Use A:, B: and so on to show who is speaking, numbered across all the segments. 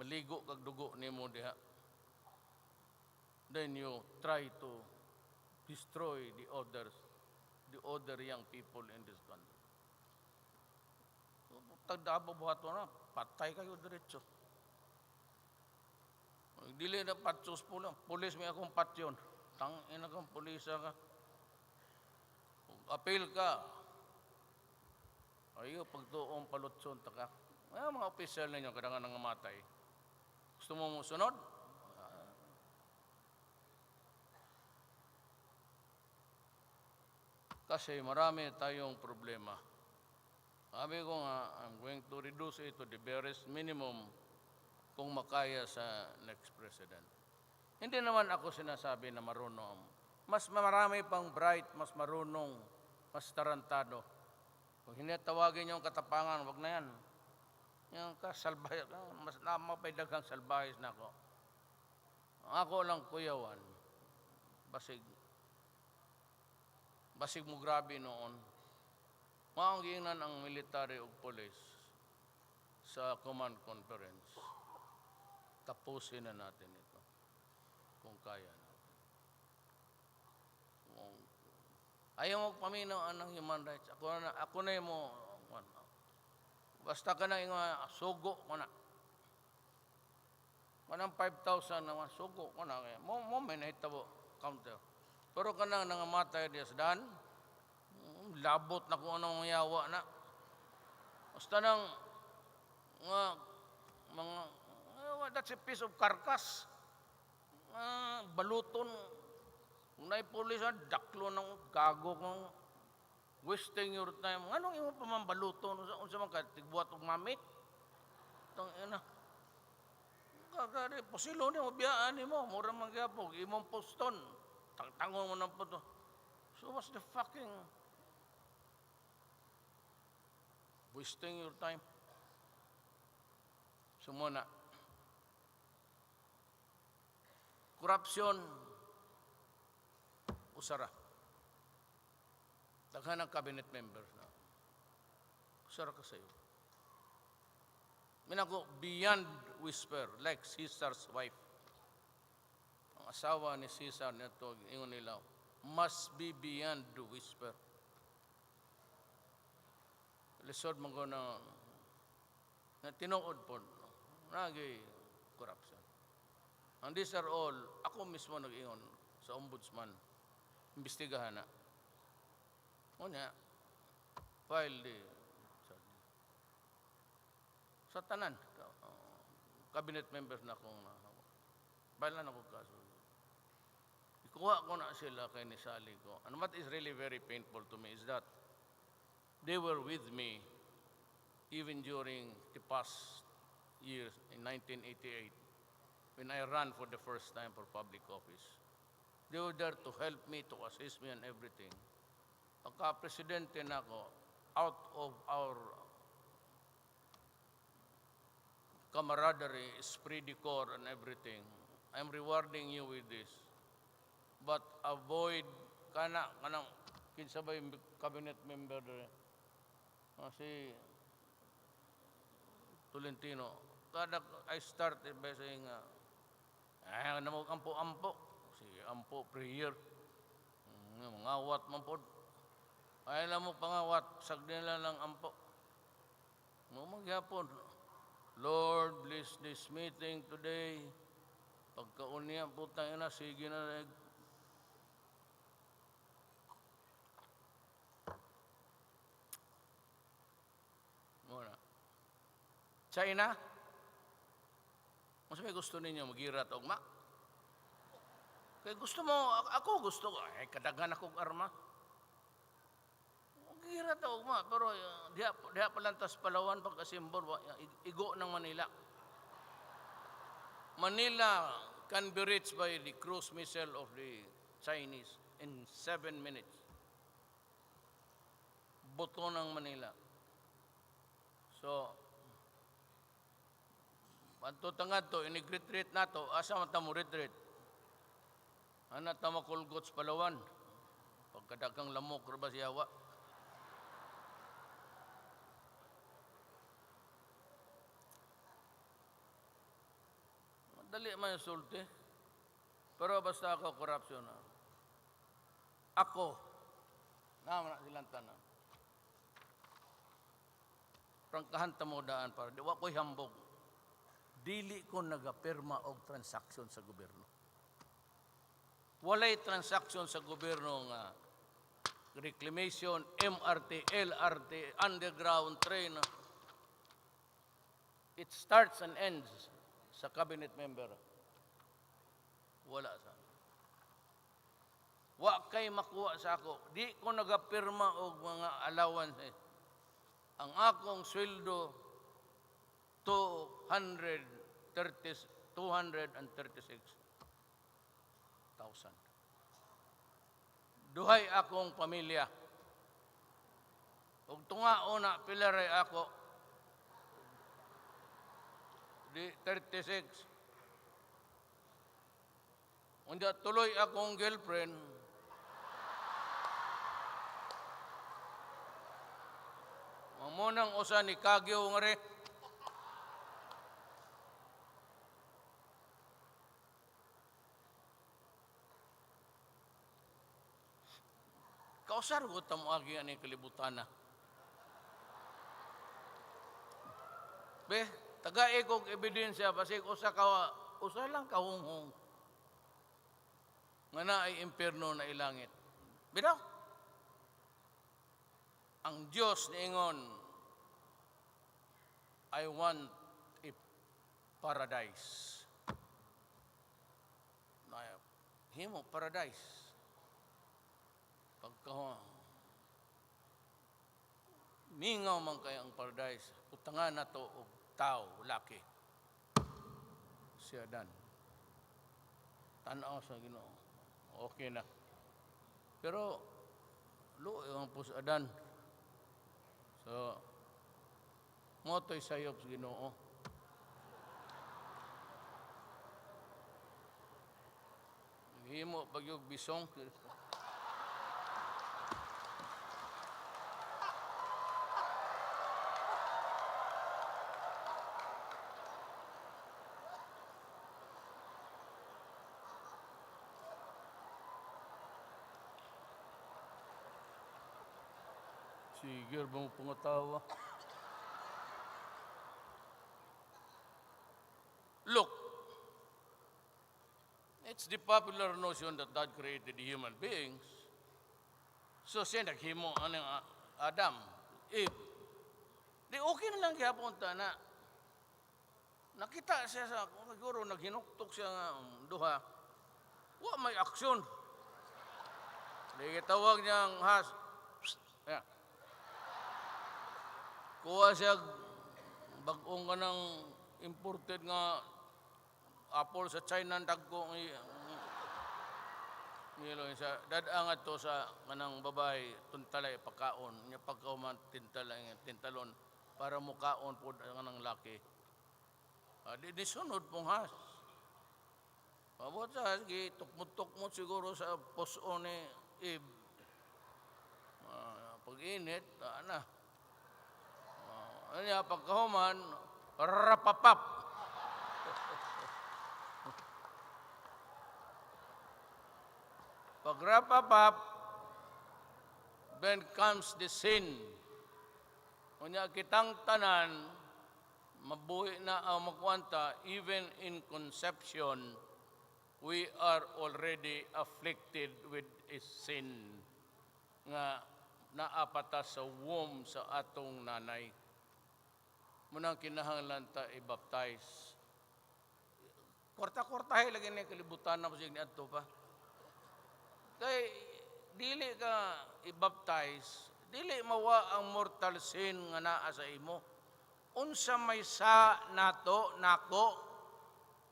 A: maligo kag dugo nimo diha. Then you try to destroy the others the other young people in this country. Tagdabo buhat na patay kayo diretso. Dili na patsos po lang pulis may akong patyon. Tang ina kang pulisa ka. Appeal ka. Ayo pagtuong palutson ta ka. Mga opisyal ninyo kadangan nang matay gusto mo sunod Kasi marami tayong problema. Sabi ko nga, I'm going to reduce it to the barest minimum kung makaya sa next president. Hindi naman ako sinasabi na marunong. Mas marami pang bright, mas marunong, mas tarantado. Kung hindi tawagin yung katapangan, wag na yan. Yung kasalbay, mas namapaydaghang salbahis na ako. Ako lang kuyawan. Basig basig mo grabe noon, maangginan ang military o police sa command conference. Tapusin na natin ito kung kaya natin. Kung ayaw mo paminaw ng human rights. Ako na, ako na mo, ano, basta ka na yung uh, sugo ko na. Manang 5,000 naman, sugo ko na. Mo, mo may nahitabo, counter. Pero ka nang nangamatay diya sa daan, mm, labot na kung anong yawa na. Basta nang mga, mga, uh, that's a piece of carcass. Uh, baluton. Kung na'y pulis, ah, daklo ng gago kong wasting your time. Anong imo pa man baluton? Unsa man ka tigbuhat og mamit? Tang ina. Kagari, posilo ni mo biyaan ni mo, mura man gyapon, imong poston. Tangtangon mo ng puto. So what's the fucking wasting your time? So muna, korupsyon, usara. Daghan ng cabinet members na. Usara ka sa'yo. Minago, beyond whisper, like Caesar's wife ang asawa ni Caesar nito, ingon nila, must be beyond the whisper. Lisod mo ko na, na tinuod po, nagi corruption. And these are all, ako mismo nag-ingon sa ombudsman, imbestigahan na. Unya, file the, sa, tanan, uh, cabinet members na akong na, file na ako kaso. Ikuha ko na sila kay ni Sally ko. And what is really very painful to me is that they were with me even during the past years in 1988 when I ran for the first time for public office. They were there to help me, to assist me and everything. Pagka-presidente na ako, out of our camaraderie, esprit de corps and everything, I'm rewarding you with this. But avoid kana kanang kinsa ba yung cabinet member uh, si Tolentino. Kada I started by saying uh, ay na mo ampo ampo si ampo prayer. Mm, mangawat man pod ay na mo pangawat sag nila lang ampo mo magyapon Lord bless this meeting today pagkauniya putang ina sige na Muna. China? Mas may gusto ninyo magirat og ma? Kaya gusto mo, ako gusto ko, eh, kadagan akong arma. Magirat og ma, pero uh, diha, diha palantas palawan pagkasimbol, igo ng Manila. Manila can be reached by the cruise missile of the Chinese in seven minutes. Buto ng Manila. So, Panto tangad to, inigretreat na to, asa man tamo retreat? Ana tamo kulgots palawan. Pagkadakang lamok, raba siyawa. Dali man sulti. Pero basta ako, corruption na. Ako, naman na silang tanan. Prangkahan tamo daan para di wa ko'y hambog. Dili ko nagapirma og transaksyon sa gobyerno. Walay transaksyon sa gobyerno nga reclamation, MRT, LRT, underground train. It starts and ends sa cabinet member. Wala sa Wa kay makuha sa ako. Di ko nagapirma og mga allowances. Ang akong sweldo 230 236,000. Duhay akong pamilya. Ug tungao na pilaray ako di 36. Unya tuloy akong girlfriend. Mamunang usa ni Kagyo nga rin. Kausar ko tamo agi ani kalibutan na. Be, tagae kog ebidensya basig usa ka usa lang kahunghong. Nga na ay impierno na ilangit. Bitaw. Ang Diyos niingon, I want a paradise. Na, himo paradise. Pagka mingaw man kay ang paradise, utangan na to og tao, laki. Siya dan. Tanaw sa Ginoo. Okay na. Pero lo ang pusadan. So mo to'y sayop sa Ginoo. Himo pagyog bisong Sige, ba mo pangatawa? Look, it's the popular notion that God created human beings. So siya naghimo yung ah, Adam, Eve. Di okay na lang kaya punta na nakita siya sa siguro naghinuktok siya nga um, duha. Wa may aksyon. Di tawag niyang has. Yeah. Kuha siya bagong ka ng imported nga apple sa China ang dagko ng Nilo sa dadang ato sa kanang babae tuntalay pagkaon nya pagkauman tintalay tintalon para mukaon pud ang kanang laki. Ah, di, di sunod pong has. Pabot sa gi tukmut-tukmut siguro sa puso ni Eve. Ah, pag init, ah, na. Ano niya, pagkahuman, rapapap. Pag rapapap, then comes the sin. Kunya kitang tanan, mabuhi na ang makwanta, even in conception, we are already afflicted with a sin nga naapata sa womb sa atong nanay. Munang kinahanglan ta i-baptize. Korta-kortahe lagi ni kalibutan na po siya ni pa. Kay dili ka i-baptize, dili mawa ang mortal sin nga naa sa imo. Unsa may sa nato nako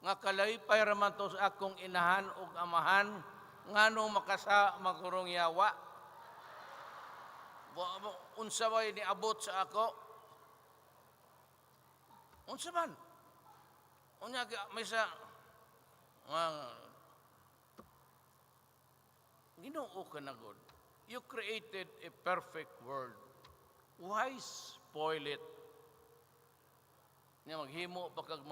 A: nga kalaypay raman to akong inahan ug amahan ngano makasa magurong yawa. Wa- wa- Unsa ba ni abot sa ako? Unsa man? Unya may sa nga Ginoo ka na God. You created a perfect world. Why spoil it? Nga maghimo pa kag